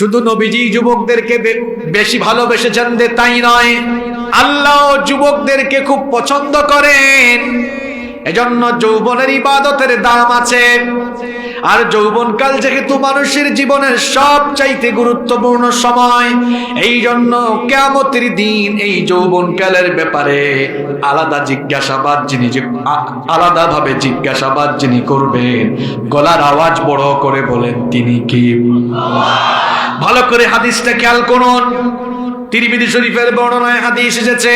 শুধু নবীজি যুবকদেরকে বেশি ভালোবেসেছেন যে তাই নয়। আল্লাহ যুবকদেরকে খুব পছন্দ করেন। এজন্য যৌবনের ইবাদতের দাম আছে। আর যৌবনকাল যেহেতু মানুষের জীবনের সবচাইতে গুরুত্বপূর্ণ সময় এই জন্য কেমতের দিন এই যৌবনকালের ব্যাপারে আলাদা জিজ্ঞাসাবাদ যিনি আলাদাভাবে জিজ্ঞাসাবাদ যিনি করবেন, গলার আওয়াজ বড় করে বলেন তিনি কি? ভালো করে হাদিসটা খেয়াল করুন তিরমিজি শরীফের বর্ণনায় হাদিস এসেছে।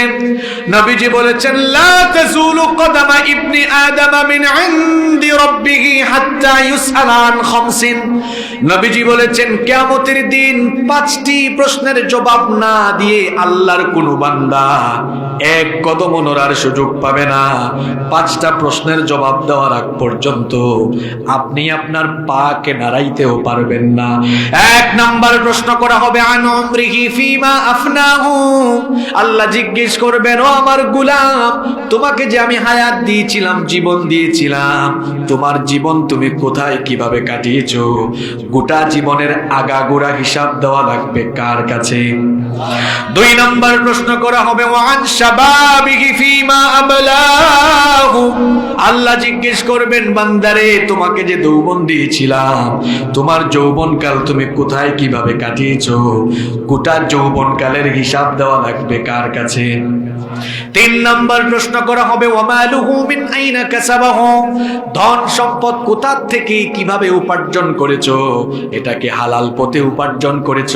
নবীজি বলেছেন, লা তাজুলু কদামা ইবনি আদম মিন ইনদি রাব্বিহি হাত্তা ইউসআলা খামসিন। নবীজি বলেছেন, কিয়ামতের দিন পাঁচটি প্রশ্নের জবাব না দিয়ে আল্লাহর কোন বান্দা এক কদম নড়ার সুযোগ পাবে না। পাঁচটা প্রশ্নের জবাব দেওয়ার আগ পর্যন্ত আপনি আপনার পাকে নাড়াইতেও পারবেন না। এক নাম্বার প্রশ্ন করা হবে, আন উমরিহি ফিমা আল্লাহ জিজ্ঞেস করবেন, ও আমার গুলাম, তোমাকে যে আমি হায়াত দিয়েছিলাম, জীবন দিয়েছিলাম, তোমার জীবন তুমি কোথায়, কীভাবে কাটিয়েছো? গোটা জীবনের আগাগোড়া হিসাব দেওয়া লাগবে কার কাছে? দুই নম্বর প্রশ্ন করা হবে আল্লাহ জিজ্ঞেস করবেন, বান্দারে, তোমাকে যে যৌবন দিয়েছিলাম, তোমার যৌবনকাল তুমি কোথায়, কীভাবে কাটিয়েছো? গোটা যৌবনকালের হিসাব দেওয়া লাগবে কার কাছে? তিন নম্বর প্রশ্ন করা হবে ধন সম্পদ কোথা থেকে কীভাবে উপার্জন করেছ? এটাকে হালাল পথে উপার্জন করেছ,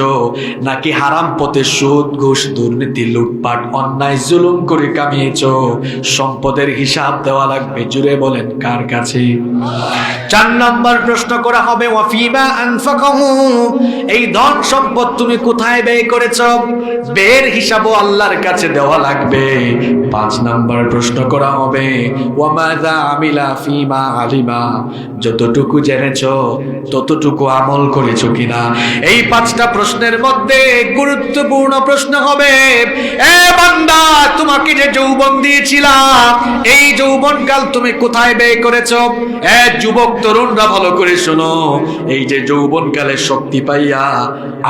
নাকি হারাম পথে সুদ, ঘুষ, দুর্নীতি, লুটপাট, অন্যায়, জুলুম করে কামিয়েছো? সম্পদের হিসাব দেওয়া লাগবে, জুড়ে বলেন, কার কাছে? চার নম্বর প্রশ্ন করা হবে ওয়াফিমা আনফাকাহু? এই ধন সম্পদ তুমি কোথায় ব্যয় করেছ? ব্যয়ের হিসাবও আল্লাহর কাছে দেওয়া লাগবে। পাঁচ নাম্বার প্রশ্ন করা হবে ওয়ামাদা আমিলা ফিমা আলিমা? যতটুকু জেনেছো, ততটুকু আমল করেছ কিনা? এই পাঁচটা প্রশ্নের মধ্যে গুরুত্বপূর্ণ প্রশ্ন হবে, এ বান্দা, তোমাকে যে যৌবন দিয়েছিলাম, এই যৌবনকাল তুমি কোথায় ব্যয় করেছ? এ যুবক, তরুণরা ভালো করে শোনো। এই যে যৌবনকালে শক্তি পাইয়া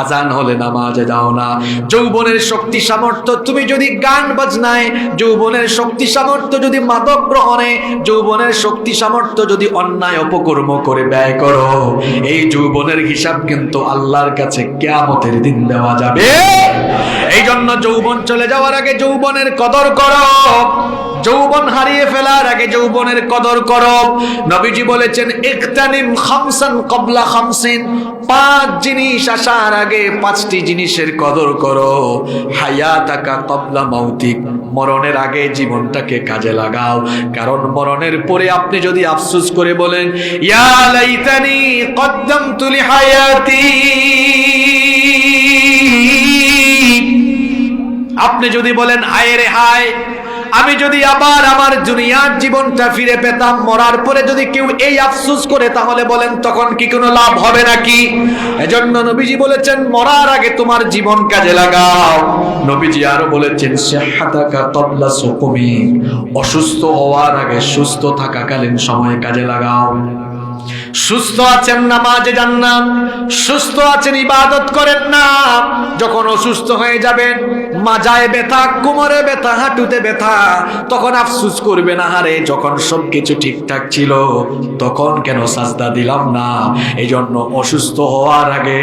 আজান হলে নামাজে যাও না। যৌবনের শক্তি সামর্থ্য, তুমি যদি গান বাজনায়, যৌবনের শক্তি সামর্থ্য যদি মাদক গ্রহণে, যৌবনের শক্তি সামর্থ্য যদি অন্যায় অপকর্ম করে ব্যয় করো, এই যৌবনের হিসাব কিন্তু আল্লাহর কাছে কেয়ামতের দিন দেওয়া যাবে। এই জন্য যৌবন চলে যাওয়ার আগে যৌবনের কদর করো। যৌবন হারিয়ে ফেলার আগে যৌবনের কদর করো নবীজি বলেছেন, ইকতানিম খামসান কবলা খামসিন পাঁচ জিনিস আসার আগে পাঁচটি জিনিসের কদর করো। হায়াতাকা কবলা মৌতিক মরণের আগে জীবনটাকে কাজে লাগাও। কারণ মরণের পরে আপনি যদি আফসোস করে বলেন, ইয়া লাইতানি কদ্দামতু লিহায়াতি আপনি যদি বলেন হায় রে হায় আমি যদি আবার আমার দুনিয়ার জীবনটা ফিরে পেতাম, মরার পরে যদি কেউ এই আফসুস করে, তাহলে বলেন, তখন কি কোনো লাভ হবে নাকি? এজন্য নবীজি বলেছেন, মরার আগে তোমার জীবন কাজে লাগাও। নবীজি আরও বলেছেন সিহাতাকা কবলা সুকুমি অসুস্থ হওয়ার আগে সুস্থ থাকাকালীন সময় কাজে লাগাও। সুস্থ আছেন নামাজে যান না সুস্থ আছেন ইবাদত করেন না, যখন অসুস্থ হয়ে যাবেন, মাজায় ব্যথা, কোমরে ব্যথা, হাঁটুতে ব্যথা, তখন আফসুস করবে না হারে যখন সবকিছু ঠিকঠাক ছিল, তখন কেন সাজদা দিলাম না? এই জন্য অসুস্থ হওয়ার আগে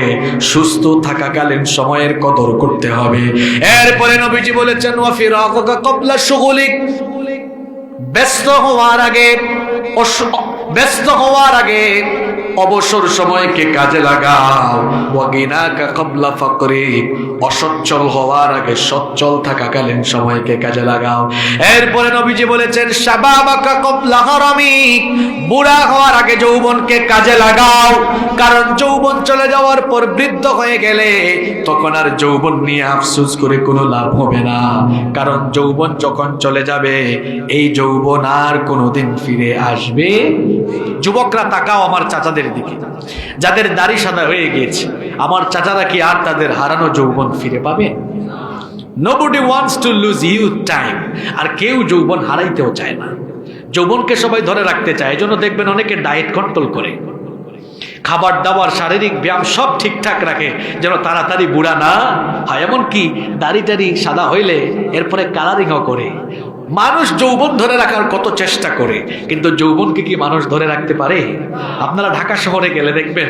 সুস্থ থাকাকালীন সময়ের কদর করতে হবে। এরপরে নবীজি বলেছেন ওয়াফির কবলা সুগুলিক ব্যস্ত হওয়ার আগে ব্যস্ত হওয়ার আগে অবসর সময়কে কাজে লাগাও। অসচ্ছল হওয়ার আগে সচ্ছল থাকাকালীন সময়কে কাজে লাগাও। এরপরে নবীজি বলেছেন বুড়া হওয়ার আগে যৌবনকে কাজে লাগাও। কারণ যৌবন চলে যাওয়ার পর বৃদ্ধ হয়ে গেলে তখন আর যৌবন নিয়ে আফসোস করে কোনো লাভ হবে না। কারণ যৌবন যখন চলে যাবে, এই যৌবন আর কোনোদিন ফিরে আসবে যুবকরা তাকাও আমার চাচাদের দিকে। যাদের দাড়ি সাদা হয়ে গিয়েছে, আমার চাচারা কি আর তাদের হারানো যৌবন ফিরে পাবে? Nobody wants to lose youth time আর কেউ যৌবন হারাইতেও চায় না। যৌবনকে সবাই ধরে রাখতে চায়, এজন্য দেখবেন অনেকে ডায়েট কন্ট্রোল করে। খাবার দাবার, শারীরিক ব্যায়াম সব ঠিকঠাক রাখে, যেন তাড়াতাড়ি বুড়া না হয়। এমনকি দাড়ি টাড়ি সাদা হইলে এরপরে কালারিংও করে। মানুষ যৌবন ধরে রাখার কত চেষ্টা করে কিন্তু যৌবনকে কি মানুষ ধরে রাখতে পারে? আপনারা ঢাকা শহরে গেলে দেখবেন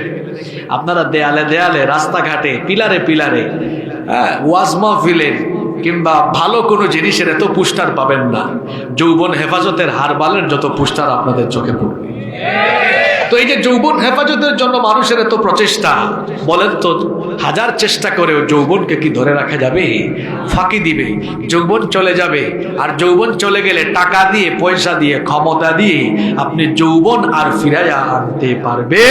আপনারা দেয়ালে দেয়ালে রাস্তাঘাটে পিলারে পিলারে হ্যাঁ, ওয়াজ মাহফিলের কিংবা ভালো কোনো জিনিসের এত পুস্টার পাবেন না। যৌবন হেফাজতের হার হারবালের যত পুস্টার আপনাদের চোখে পড়বে। তো এই যে যৌবন হেফাজতের জন্য মানুষের এত প্রচেষ্টা বলেন তো হাজার চেষ্টা করেও যৌবনকে কি ধরে রাখা যাবে? ফাঁকি দিবে। যৌবন চলে যাবে। আর যৌবন চলে গেলে টাকা দিয়ে, পয়সা দিয়ে, ক্ষমতা দিয়ে আপনি যৌবন আর ফিরাইয়া আনতে পারবে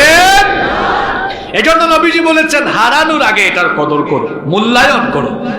এজন্য নবীজি বলেছেন, হারানোর আগে এটার কদর করো, মূল্যায়ন করো।